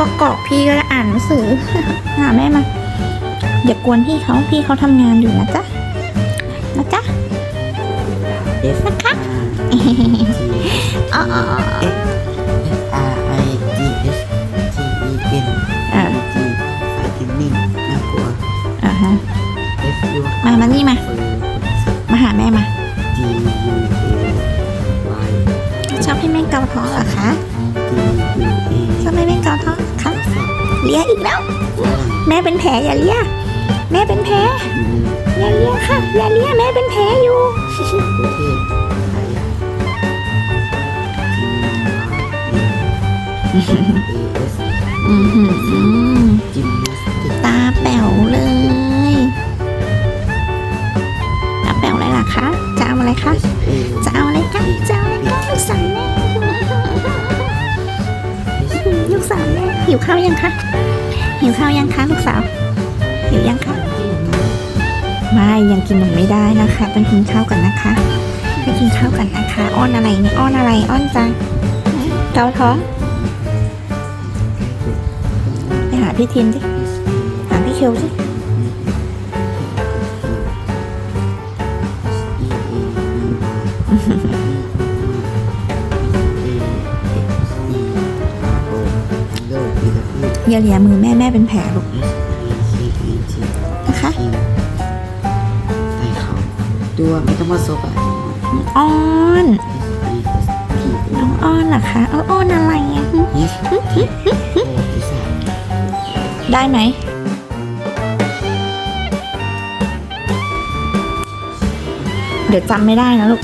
ก็กอกพี่ก็อ่านหนังสือ หาแม่มา อย่ากวนพี่เขาพี่เขาทำงานอยู่นะจ๊ะนะจ๊ะ F นะคะ T อ๋ออ๋ออ๋อ F R I G S T E N อ่า G สายกินนิ่งน่ากลัวอ่าฮะ F U มามานี่มาเฟอร์มาหาแม่มา G U A Y ชอบให้แม่เกาท้องเหรอคะ D U A ชอบให้แม่เกาท้องเหรอคะสับเลียอีกแล้วว่างแม่เป็นแผลอย่าเลียแม่เป็นแผลอยู่อย่าเลียค่ะอย่าเลียแม่เป็นแผลอยู่ประเทศไทย G R A S อือหือจิมนาสติกตาแป๋วเลยตาแป๋วอะไรล่ะคะจะเอาอะไรคะ A จะ หิวข้าวยังคะหิวข้าวยังคะลูกสาวหิวยังคะไม่ยังกินนมไม่ได้นะคะต้องกินข้าวก่อนนะคะไปกินข้าวก่อนนะคะ อ้อนอะไรเนี่ยอ้อนอะไรอ้อนจังเกาท้องไปหาพี่ทิมสิหาพี่เคียวสิ อย่าเลียมือแม่แม่เป็นแผลลูกนะคะไตัวไม่ต้องมาโซบอะอ้อนน้องอ้อนเหรอคะเอออ้อนอะไรอะได้ไหมเดี๋ยวจำไม่ได้นะลูก